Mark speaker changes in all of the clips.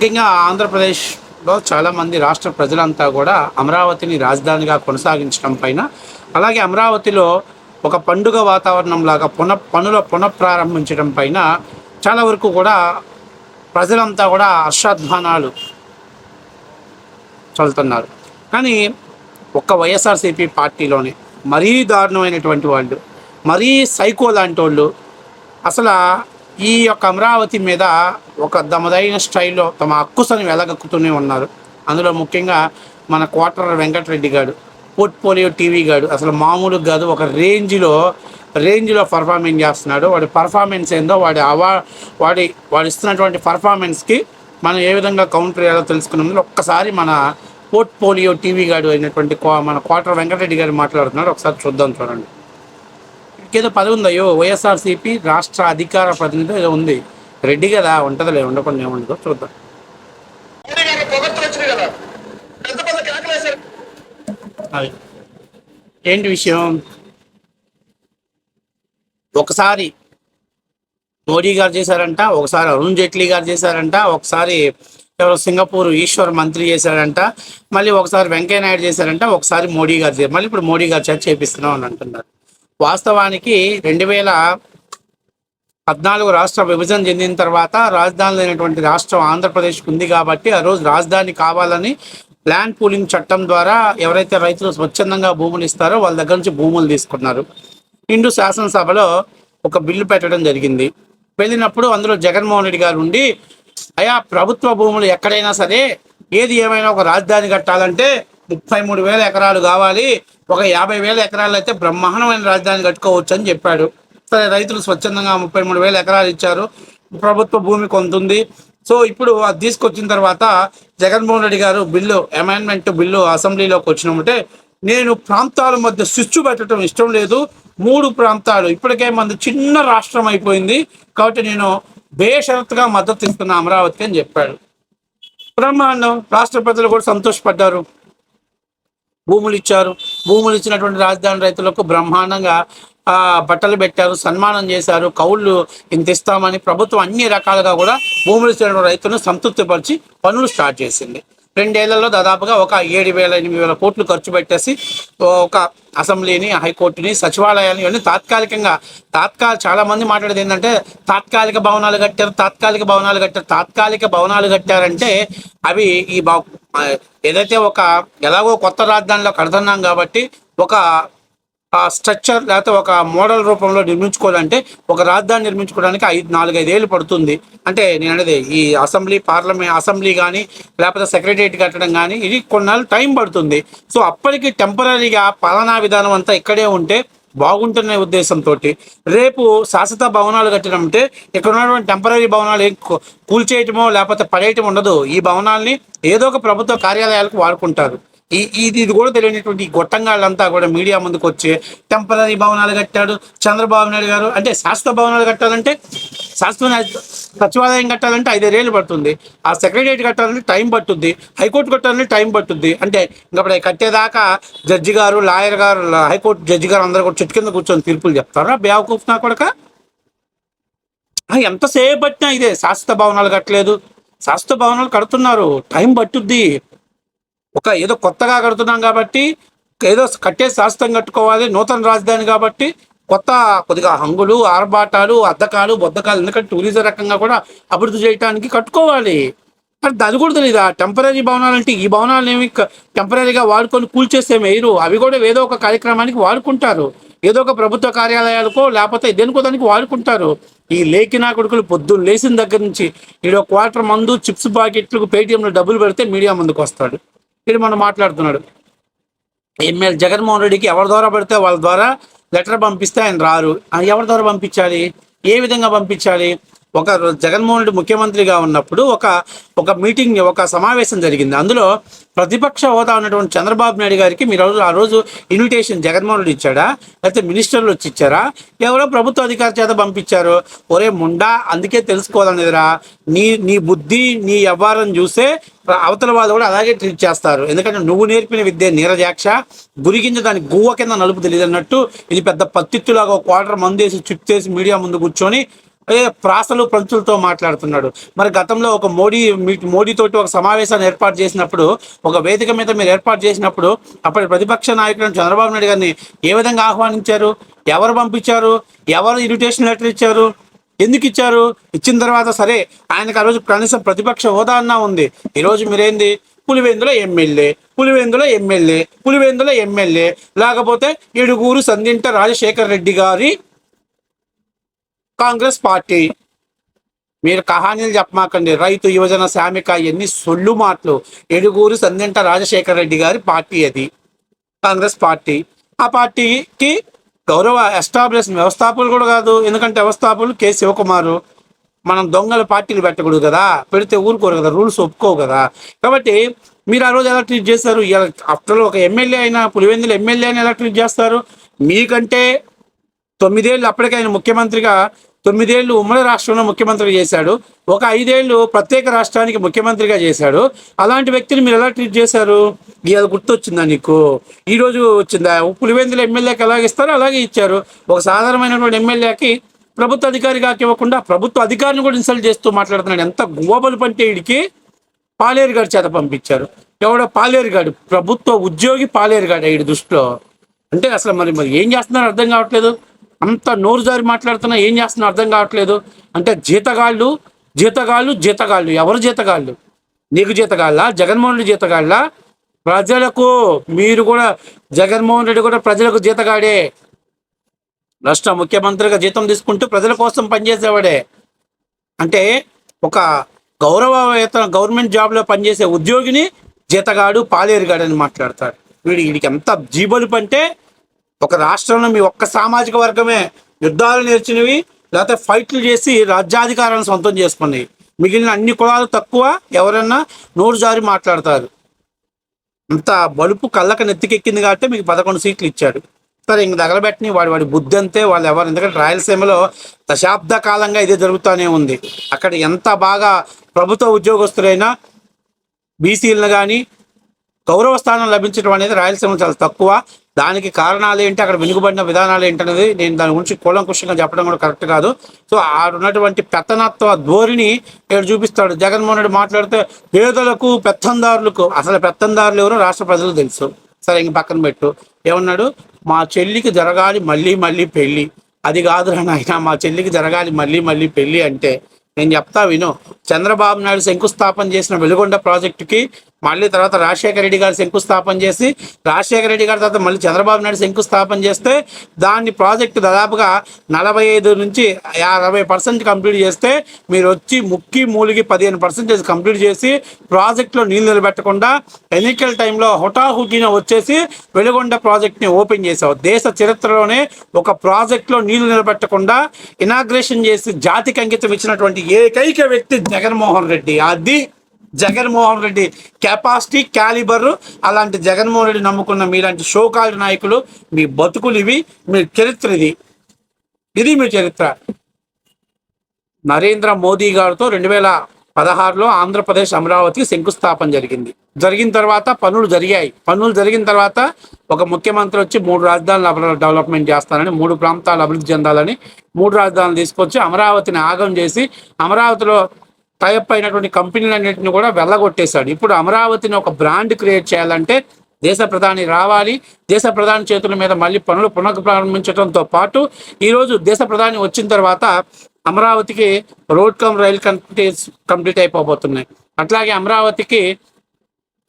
Speaker 1: ముఖ్యంగా ఆంధ్రప్రదేశ్లో చాలామంది రాష్ట్ర ప్రజలంతా కూడా అమరావతిని రాజధానిగా కొనసాగించడం పైన అలాగే అమరావతిలో ఒక పండుగ వాతావరణం లాగా పున పనుల పునఃప్రారంభించడం పైన చాలా వరకు కూడా ప్రజలంతా కూడా హర్షాధ్వానాలు చల్లుతున్నారు. కానీ ఒక్క వైఎస్ఆర్సీపీ పార్టీలోనే మరీ దారుణమైనటువంటి వాళ్ళు మరీ సైకో లాంటి వాళ్ళు అసలు ఈ యొక్క అమరావతి మీద ఒక దమదైన స్టైల్లో తమ అక్కుసని వెలగక్కుతూనే ఉన్నారు. అందులో ముఖ్యంగా మన కోటర వెంకటరెడ్డి గారు పోర్ట్ఫోలియో టీవీ గాడు అసలు మామూలుగా కాదు ఒక రేంజ్లో రేంజ్లో పర్ఫార్మెన్స్ చేస్తున్నాడు. వాడి పర్ఫార్మెన్స్ ఏందో వాడి అవా వాడి వాడు ఇస్తున్నటువంటి పర్ఫార్మెన్స్కి మనం ఏ విధంగా కౌంటర్ చేయాలో తెలుసుకున్నాం ఒక్కసారి మన పోర్ట్ఫోలియో టీవీ గాడు అయినటువంటి మన కోటర వెంకటరెడ్డి గారు మాట్లాడుతున్నాడు ఒకసారి చూద్దాం చూడండి. ఏదో పదవి ఉంది అయ్యో వైఎస్ఆర్సీపీ రాష్ట్ర అధికార ప్రతినిధి ఏదో ఉంది. రెడ్డి కదా ఉంటుందిలే ఉండకుండా ఏముండదో చూద్దాం. అది ఏంటి విషయం? ఒకసారి మోడీ గారు చేశారంట ఒకసారి అరుణ్ జైట్లీ గారు చేశారంట ఒకసారి ఎవరో సింగపూర్ ఈశ్వర్ మంత్రి చేశారంట మళ్ళీ ఒకసారి వెంకయ్య నాయుడు చేశారంట ఒకసారి మోడీ గారు చేశారు మళ్ళీ ఇప్పుడు మోడీ గారు చేత చేపిస్తున్నాం అని అంటున్నారు. వాస్తవానికి రెండు వేల పద్నాలుగు రాష్ట్ర విభజన చెందిన తర్వాత రాజధాని అయినటువంటి రాష్ట్రం ఆంధ్రప్రదేశ్కి ఉంది కాబట్టి ఆ రోజు రాజధాని కావాలని ల్యాండ్ పూలింగ్ చట్టం ద్వారా ఎవరైతే రైతులు స్వచ్ఛందంగా భూములు ఇస్తారో వాళ్ళ దగ్గర నుంచి భూములు తీసుకున్నారు. ఇండు శాసనసభలో ఒక బిల్లు పెట్టడం జరిగింది. వెళ్ళినప్పుడు అందులో జగన్మోహన్ రెడ్డి గారు ఉండి అయా ప్రభుత్వ భూములు ఎక్కడైనా సరే ఏది ఏమైనా ఒక రాజధాని కట్టాలంటే ముప్పై మూడు వేల ఎకరాలు కావాలి. ఒక యాభై వేల ఎకరాలు అయితే బ్రహ్మాండమైన రాజధాని కట్టుకోవచ్చు అని చెప్పాడు. సరే రైతులు స్వచ్ఛందంగా ముప్పై మూడు వేల ఎకరాలు ఇచ్చారు. ప్రభుత్వ భూమి కొంత ఉంది. సో ఇప్పుడు అది తీసుకొచ్చిన తర్వాత జగన్మోహన్ రెడ్డి గారు బిల్లు అమెండ్మెంట్ బిల్లు అసెంబ్లీలోకి వచ్చినమంటే నేను ప్రాంతాల మధ్య స్విచ్ పెట్టడం ఇష్టం లేదు. మూడు ప్రాంతాలు. ఇప్పటికే మంది చిన్న రాష్ట్రం అయిపోయింది. కాబట్టి నేను బేషరత్గా మద్దతు ఇస్తున్న అమరావతికి అని చెప్పాడు. బ్రహ్మాండం. రాష్ట్ర ప్రజలు కూడా సంతోషపడ్డారు. భూములు ఇచ్చారు భూములు ఇచ్చినటువంటి రాజధాని రైతులకు బ్రహ్మాండంగా బట్టలు పెట్టారు సన్మానం చేశారు కౌళ్ళు ఇంత ఇస్తామని ప్రభుత్వం అన్ని రకాలుగా కూడా భూములు ఇచ్చిన రైతులను సంతృప్తిపరిచి పనులు స్టార్ట్ చేసింది. రెండేళ్ళలో దాదాపుగా ఒక ఏడు వేల ఎనిమిది వేల కోట్లు ఖర్చు పెట్టేసి ఒక అసెంబ్లీని హైకోర్టుని సచివాలయాన్ని ఇవన్నీ తాత్కాలికంగా తాత్కాల చాలా మంది మాట్లాడేది ఏంటంటే తాత్కాలిక భవనాలు కట్టారు తాత్కాలిక భవనాలు కట్టారు. తాత్కాలిక భవనాలు కట్టారంటే అవి ఈ ఏదైతే ఒక ఎలాగో కొత్త రాజధానిలో కడుతున్నాం కాబట్టి ఒక ఆ స్ట్రక్చర్ లేకపోతే ఒక మోడల్ రూపంలో నిర్మించుకోవాలంటే ఒక రాజధాని నిర్మించుకోవడానికి ఐదు నాలుగైదు ఏళ్ళు పడుతుంది. అంటే నేను అనేది ఈ అసెంబ్లీ పార్లమెంట్ అసెంబ్లీ కానీ లేకపోతే సెక్రటరియట్ కట్టడం కానీ ఇది కొన్నాళ్ళు టైం పడుతుంది. సో అప్పటికి టెంపరీగా పాలనా విధానం అంతా ఇక్కడే ఉంటే బాగుంటున్న ఉద్దేశంతో రేపు శాశ్వత భవనాలు కట్టడం అంటే ఇక్కడ ఉన్నటువంటి టెంపరీ భవనాలు ఏం కూల్చేయటమో లేకపోతే పడేయటం ఉండదు. ఈ భవనాల్ని ఏదో ఒక ప్రభుత్వ కార్యాలయాలకు వాడుకుంటారు. ఈ ఇది ఇది కూడా తెలియనటువంటి ఈ గొట్టంగాళ్ళంతా కూడా మీడియా ముందుకు వచ్చి టెంపరీ భవనాలు కట్టాడు చంద్రబాబు నాయుడు గారు. అంటే శాశ్వత భవనాలు కట్టాలంటే శాశ్వత సచివాలయం కట్టాలంటే ఐదేళ్ళు పడుతుంది. ఆ సెక్రటరియట్ కట్టాలంటే టైం పట్టుద్ది. హైకోర్టు కట్టాలంటే టైం పట్టుద్ది. అంటే ఇంకప్పుడు కట్టేదాకా జడ్జి గారు లాయర్ గారు హైకోర్టు జడ్జి గారు అందరూ కూడా చెట్టు కింద కూర్చొని తీర్పులు చెప్తారా? బేవకూఫ్ నా కొడక? ఎంతసేపు పట్టినా ఇదే శాశ్వత భవనాలు కట్టలేదు. శాశ్వత భవనాలు కడుతున్నారు. టైం పట్టుద్ది. ఒక ఏదో కొత్తగా కడుతున్నాం కాబట్టి ఏదో కట్టే శాస్త్రం కట్టుకోవాలి నూతన రాజధాని కాబట్టి కొత్త కొద్దిగా హంగులు ఆర్భాటాలు అద్దకాలు బొద్దకాలు ఎందుకంటే టూరిజం రకంగా కూడా అభివృద్ధి చేయడానికి కట్టుకోవాలి. మరి అది కూడా తెలియదు ఆ టెంపరీ భవనాలు అంటే ఈ భవనాలు ఏమి టెంపరీగా వాడుకొని కూల్చేస్తే వేయరు అవి కూడా ఏదో ఒక కార్యక్రమానికి వాడుకుంటారు. ఏదో ఒక ప్రభుత్వ కార్యాలయాలకో లేకపోతే దేనికో దానికి వాడుకుంటారు. ఈ లేకినా కొడుకులు పొద్దున్న లేచిన దగ్గర నుంచి ఈడో క్వార్టర్ మందు చిప్స్ ప్యాకెట్లకు పేటీఎంలో డబ్బులు పెడితే మీడియా ముందుకు వస్తాడు ఇది మనం మాట్లాడుతున్నాడు. ఎమ్మెల్యే జగన్మోహన్ రెడ్డికి ఎవరి ద్వారా పెడితే వాళ్ళ ద్వారా లెటర్ పంపిస్తే ఆయన రారు. ఎవరి ద్వారా పంపించాలి? ఏ విధంగా పంపించాలి? ఒక జగన్మోహన్ రెడ్డి ముఖ్యమంత్రిగా ఉన్నప్పుడు ఒక ఒక మీటింగ్ ఒక సమావేశం జరిగింది. అందులో ప్రతిపక్ష హోదా ఉన్నటువంటి చంద్రబాబు నాయుడు గారికి మీరు ఆ రోజు- ఆ రోజు ఇన్విటేషన్ జగన్మోహన్ రెడ్డి ఇచ్చాడా? లేకపోతే మినిస్టర్లు వచ్చి ఇచ్చారా? ఎవరో ప్రభుత్వ అధికారి చేత పంపించారు. ఒరే ముండా అందుకే తెలుసుకోవాలనేదిరా. నీ నీ బుద్ధి నీ వ్యవహారం చూసే అవతల వాళ్ళు కూడా అలాగే ట్రీట్ చేస్తారు. ఎందుకంటే నువ్వు నేర్పిన విద్య నీరజాక్ష. గురిగింజ దాని గువ్వ కింద నలుపు తెలియదు అన్నట్టు ఇది పెద్ద పత్తిత్తులాగా ఒక క్వార్టర్ మందేసి చుట్టేసి మీడియా ముందు కూర్చొని ప్రాసలు ప్రంచులతో మాట్లాడుతున్నాడు. మరి గతంలో ఒక మోడీ మీ- మోడీతోటి ఒక సమావేశాన్ని ఏర్పాటు చేసినప్పుడు ఒక వేదిక మీద మీరు ఏర్పాటు చేసినప్పుడు అప్పటి ప్రతిపక్ష నాయకుడు చంద్రబాబు నాయుడు గారిని ఏ విధంగా ఆహ్వానించారు? ఎవరు పంపించారు? ఎవరు ఇన్విటేషన్ లెటర్ ఇచ్చారు? ఎందుకు ఇచ్చారు? ఇచ్చిన తర్వాత సరే ఆయనకు ఆ రోజు కనీసం ప్రతిపక్ష హోదా అన్నా ఉంది. ఈరోజు మీరేంది? Pulivendula MLA Pulivendula MLA Pulivendula MLA. లేకపోతే ఏడుగురు సందింట రాజశేఖర్ రెడ్డి గారి కాంగ్రెస్ పార్టీ. మీరు కహానీలు చెప్పమాకండి. రైతు యువజన శ్రామిక ఎన్ని సొల్లు మాటలు. ఎడుగూరు సందింట రాజశేఖర రెడ్డి గారి పార్టీ అది. Congress party. ఆ పార్టీకి గౌరవ ఎస్టాబ్లిష్ వ్యవస్థాపకులు కూడా కాదు. ఎందుకంటే వ్యవస్థాపకులు కె. శివకుమారు. మనం దొంగల పార్టీలు పెట్టకూడదు కదా. పెడితే ఊరుకోరు కదా. రూల్స్ ఒప్పుకోవు కదా. కాబట్టి మీరు ఆ రోజు ఎలా ట్రీట్ చేస్తారు ఆఫ్టర్ ఒక ఎమ్మెల్యే అయినా పులివెందుల ఎమ్మెల్యే అయినా ఎలా ట్రీట్ చేస్తారు? మీకంటే తొమ్మిదేళ్ళు అప్పటికైనా ముఖ్యమంత్రిగా తొమ్మిదేళ్ళు ఉమ్మడి రాష్ట్రంలో ముఖ్యమంత్రిగా చేశాడు. ఒక ఐదేళ్ళు ప్రత్యేక రాష్ట్రానికి ముఖ్యమంత్రిగా చేశాడు. అలాంటి వ్యక్తిని మీరు ఎలా ట్రీట్ చేశారు? ఇవాళ గుర్తొచ్చిందా నీకు? ఈరోజు వచ్చిందా? పులివెందుల ఎమ్మెల్యేకి ఎలాగ ఇస్తారో? అలాగే ఇచ్చారు. ఒక సాధారణమైనటువంటి ఎమ్మెల్యేకి ప్రభుత్వ అధికారిగా ఇవ్వకుండా ప్రభుత్వ అధికారిని కూడా ఇన్సల్ట్ చేస్తూ మాట్లాడుతున్నాడు. ఎంత గోబలు పంటే వీడికి పాలేరుగాడి చేత పంపించారు. ఎవడో పాలేరుగాడు ప్రభుత్వ ఉద్యోగి పాలేరుగాడు వీడి దృష్టిలో. అంటే అసలు మరి మరి ఏం చేస్తున్నారో అర్థం కావట్లేదు. అంత నోరు జారి మాట్లాడుతున్నా ఏం చేస్తున్నా అర్థం కావట్లేదు. అంటే జీతగాళ్ళు జీతగాళ్ళు జీతగాళ్ళు. ఎవరు జీతగాళ్ళు? నీకు జీతగాళ్ళ? జగన్మోహన్ రెడ్డి జీతగాళ్ళ? ప్రజలకు మీరు కూడా జగన్మోహన్ రెడ్డి కూడా ప్రజలకు జీతగాడే. రాష్ట్ర ముఖ్యమంత్రిగా జీతం తీసుకుంటూ ప్రజల కోసం పనిచేసేవాడే. అంటే ఒక గౌరవవేతన గవర్నమెంట్ జాబ్లో పనిచేసే ఉద్యోగిని జీతగాడు పాలేరుగాడు అని మాట్లాడతాడు వీడి వీడికి ఎంత జీబలుపు అంటే ఒక రాష్ట్రంలో మీ ఒక్క సామాజిక వర్గమే యుద్ధాలు నేర్చినవి లేకపోతే ఫైట్లు చేసి రాజ్యాధికారాన్ని సొంతం చేసుకున్నాయి. మిగిలిన అన్ని కులాలు తక్కువ ఎవరన్నా నోరు జారి మాట్లాడతారు. అంత బలుపు కళ్ళక నెత్తికెక్కింది కాబట్టి మీకు పదకొండు సీట్లు ఇచ్చాడు. సరే ఇంక తగలబెట్టని వాడి వాడి బుద్ధి అంతే వాళ్ళు ఎవరు? ఎందుకంటే రాయలసీమలో దశాబ్ద కాలంగా ఇదే జరుగుతూనే ఉంది. అక్కడ ఎంత బాగా ప్రభుత్వ ఉద్యోగస్తులైనా బీసీలను కానీ గౌరవ స్థానం లభించడం అనేది రాయలసీమ చాలా తక్కువ. దానికి కారణాలు ఏంటి? అక్కడ వెనుకబడిన విధానాలు ఏంటనేది నేను దాని గురించి కూలంకుషంగా చెప్పడం కూడా కరెక్ట్ కాదు. సో ఆ ఉన్నటువంటి పెత్తనత్వ ధోరణి ఇక్కడ చూపిస్తాడు. జగన్మోహన్ రెడ్డి మాట్లాడితే పేదలకు పెత్తందారులకు అసలు పెత్తందారులు ఎవరో రాష్ట్ర ప్రజలకు తెలుసు. సరే ఇంక పక్కన పెట్టు. ఏమన్నాడు? మా చెల్లికి జరగాలి మళ్ళీ మళ్ళీ పెళ్ళి. అది కాదురా నాయన మా చెల్లికి జరగాలి మళ్ళీ మళ్ళీ పెళ్ళి అంటే నేను చెప్తా విను. చంద్రబాబు నాయుడు శంకుస్థాపన చేసిన వెలుగొండ ప్రాజెక్టుకి మళ్ళీ తర్వాత రాజశేఖర రెడ్డి గారు శంకుస్థాపన చేసి రాజశేఖర రెడ్డి గారి తర్వాత మళ్ళీ చంద్రబాబు నాయుడు శంకుస్థాపన చేస్తే దాన్ని ప్రాజెక్టు దాదాపుగా నలభై ఐదు నుంచి అరవై పర్సెంట్ కంప్లీట్ చేస్తే మీరు వచ్చి ముక్కి మూలిగి పదిహేను పర్సెంటేజ్ కంప్లీట్ చేసి ప్రాజెక్టులో నీళ్ళు నిలబెట్టకుండా ఎన్నికల టైంలో హుటాహుటిన వచ్చేసి వెలుగొండ ప్రాజెక్ట్ని ఓపెన్ చేసావు. దేశ చరిత్రలోనే ఒక ప్రాజెక్టులో నీళ్ళు నిలబెట్టకుండా ఇనాగ్రేషన్ చేసి జాతికి అంకితం ఇచ్చినటువంటి ఏకైక వ్యక్తి జగన్మోహన్ రెడ్డి. అది జగన్మోహన్ రెడ్డి. కెపాసిటీ క్యాలిబర్ అలాంటి జగన్మోహన్ రెడ్డి నమ్ముకున్న మీలాంటి షోకాలు నాయకులు మీ బతుకులు ఇవి మీ చరిత్ర ఇది. ఇది మీ చరిత్ర. నరేంద్ర మోదీ గారితో రెండు వేల పదహారులో ఆంధ్రప్రదేశ్ అమరావతికి శంకుస్థాపన జరిగింది. జరిగిన తర్వాత పనులు జరిగాయి. పనులు జరిగిన తర్వాత ఒక ముఖ్యమంత్రి వచ్చి మూడు రాజధానులు డెవలప్మెంట్ చేస్తానని మూడు ప్రాంతాలు అభివృద్ధి చెందాలని మూడు రాజధానులు తీసుకొచ్చి అమరావతిని ఆగం చేసి అమరావతిలో టైప్ అయినటువంటి కంపెనీలన్నింటిని కూడా వెళ్ళగొట్టేశాడు. ఇప్పుడు అమరావతిని ఒక బ్రాండ్ క్రియేట్ చేయాలంటే దేశ ప్రధాని రావాలి. దేశ ప్రధాని చేతుల మీద మళ్ళీ పనులు పునఃప్రారంభించడంతో పాటు ఈరోజు దేశ ప్రధాని వచ్చిన తర్వాత అమరావతికి road cum rail complete complete అయిపోబోతున్నాయి. అట్లాగే అమరావతికి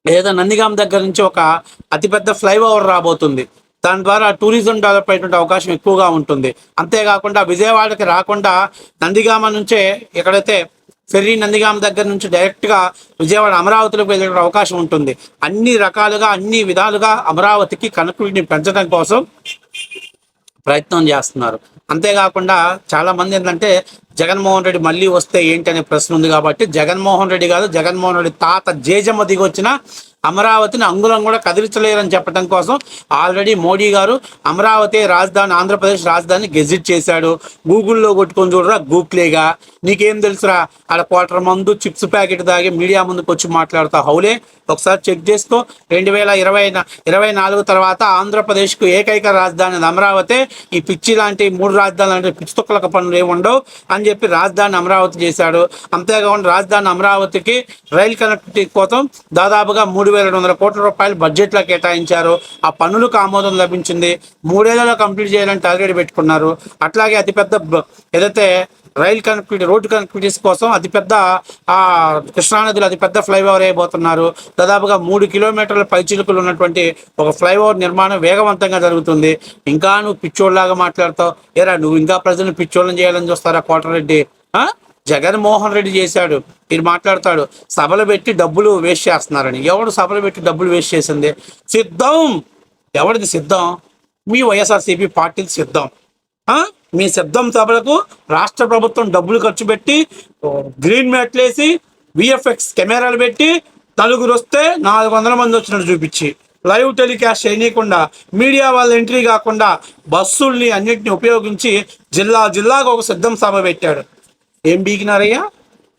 Speaker 1: ఏదో నందిగాం దగ్గర నుంచి ఒక అతిపెద్ద ఫ్లైఓవర్ రాబోతుంది. దాని ద్వారా టూరిజం డెవలప్ అయ్యేటువంటి అవకాశం ఎక్కువగా ఉంటుంది. అంతేకాకుండా విజయవాడకి రాకుండా నందిగామ నుంచే ఎక్కడైతే ఫెర్రీ నందిగామ దగ్గర నుంచి డైరెక్ట్గా విజయవాడ అమరావతిలోకి వెళ్ళే అవకాశం ఉంటుంది. అన్ని రకాలుగా అన్ని విధాలుగా అమరావతికి కనెక్టివిటీని పెంచడం కోసం ప్రయత్నం చేస్తున్నారు. అంతేకాకుండా చాలా మంది ఏంటంటే జగన్మోహన్ రెడ్డి మళ్ళీ వస్తే ఏంటి అనే ప్రశ్న ఉంది కాబట్టి జగన్మోహన్ రెడ్డి కాదు జగన్మోహన్ రెడ్డి తాత జేజమ్మ దిగి వచ్చిన అమరావతిని అంగుళం కూడా కదిలించలేరని చెప్పడం కోసం ఆల్రెడీ మోడీ గారు అమరావతి రాజధాని ఆంధ్రప్రదేశ్ రాజధాని గెజిట్ చేశాడు. గూగుల్లో కొట్టుకొని చూడరా గూక్లేగా నీకేం తెలుసురా? ఆడ క్వార్టర్ మందు చిప్స్ ప్యాకెట్ దాగి మీడియా ముందుకు వచ్చి మాట్లాడుతా. హౌలే ఒకసారి చెక్ చేసుకో. రెండు వేల ఇరవై ఇరవై నాలుగు తర్వాత ఆంధ్రప్రదేశ్కు ఏకైక రాజధాని అమరావతి. ఈ పిచ్చి లాంటి మూడు రాజధానులు అంటే పిచ్చి తొక్కలక పనులు ఏమి ఉండవు అని చెప్పి రాజధాని అమరావతి చేశాడు. అంతేకాకుండా రాజధాని అమరావతికి రైల్ కనెక్టివిటీ కోసం దాదాపుగా మూడు వేల రెండు వందల కోట్ల రూపాయలు బడ్జెట్లో కేటాయించారు. ఆ పనులకు ఆమోదం లభించింది. మూడేళ్ళలో కంప్లీట్ చేయాలని టార్గెట్ పెట్టుకున్నారు. అట్లాగే అతిపెద్ద ఏదైతే రైల్ కనెక్టివిటీ రోడ్డు కనెక్టివిటీస్ కోసం అతిపెద్ద ఆ కృష్ణానదిలో అతిపెద్ద ఫ్లైఓవర్ వేయబోతున్నారు. దాదాపుగా మూడు కిలోమీటర్ల పైచిలుకలు ఉన్నటువంటి ఒక ఫ్లైఓవర్ నిర్మాణం వేగవంతంగా జరుగుతుంది. ఇంకా నువ్వు పిచ్చోళ్ళలాగా మాట్లాడతావు. ఏరా నువ్వు ఇంకా ప్రజలను పిచ్చోళ్ళని చేయాలని చూస్తారా కోటరెడ్డి? జగన్మోహన్ రెడ్డి చేశాడు మీరు మాట్లాడతాడు సభలు పెట్టి డబ్బులు వేస్ట్ చేస్తున్నారని. ఎవడు సభలు పెట్టి డబ్బులు వేస్ట్ చేసింది? సిద్ధం! ఎవరిది సిద్ధం? మీ వైఎస్ఆర్సీపీ పార్టీలు సిద్ధం. మీ సిద్ధం సభలకు రాష్ట్ర ప్రభుత్వం డబ్బులు ఖర్చు పెట్టి గ్రీన్ మ్యాట్లేసి విఎఫ్ఎక్స్ కెమెరాలు పెట్టి నలుగురు వస్తే నాలుగు వందల మంది వచ్చినట్టు చూపించి లైవ్ టెలికాస్ట్ చేయనీయకుండా మీడియా వాళ్ళ ఎంట్రీ కాకుండా బస్సుల్ని అన్నింటినీ ఉపయోగించి జిల్లా జిల్లాకు ఒక సిద్ధం సభ పెట్టాడు. ఏం బీకినారయ్యా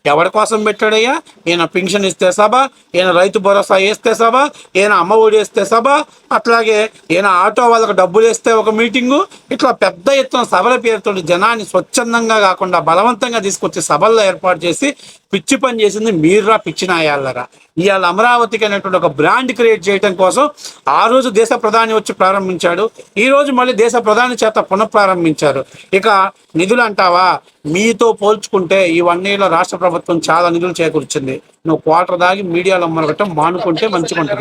Speaker 1: ఎవరి కోసం పెట్టాడయ్యా? ఈయన పింఛన్ ఇస్తే సభ ఈయన రైతు భరోసా వేస్తే సభ ఈయన అమ్మ ఒడి వేస్తే సభ అట్లాగే ఈయన ఆటో వాళ్ళకి డబ్బులు వేస్తే ఒక మీటింగు ఇట్లా పెద్ద ఎత్తున సభల పేరుతో జనాన్ని స్వచ్ఛందంగా కాకుండా బలవంతంగా తీసుకొచ్చి సభల్లో ఏర్పాటు చేసి పిచ్చి పని చేసింది మీర్రా పిచ్చి నాయాలరా. ఇవాళ అమరావతికి అనేటువంటి ఒక బ్రాండ్ క్రియేట్ చేయడం కోసం ఆ రోజు దేశ ప్రధాని వచ్చి ప్రారంభించాడు. ఈ రోజు మళ్ళీ దేశ ప్రధాని చేత పునఃప్రారంభించారు. ఇక నిధులు అంటావా? మీతో పోల్చుకుంటే ఈ వన్ ఇయర్లో రాష్ట్ర ప్రభుత్వం చాలా నిధులు చేకూర్చింది. నువ్వు క్వార్టర్ దాగి మీడియాలో మరొకటం మానుకుంటే మంచిగా ఉంటుంది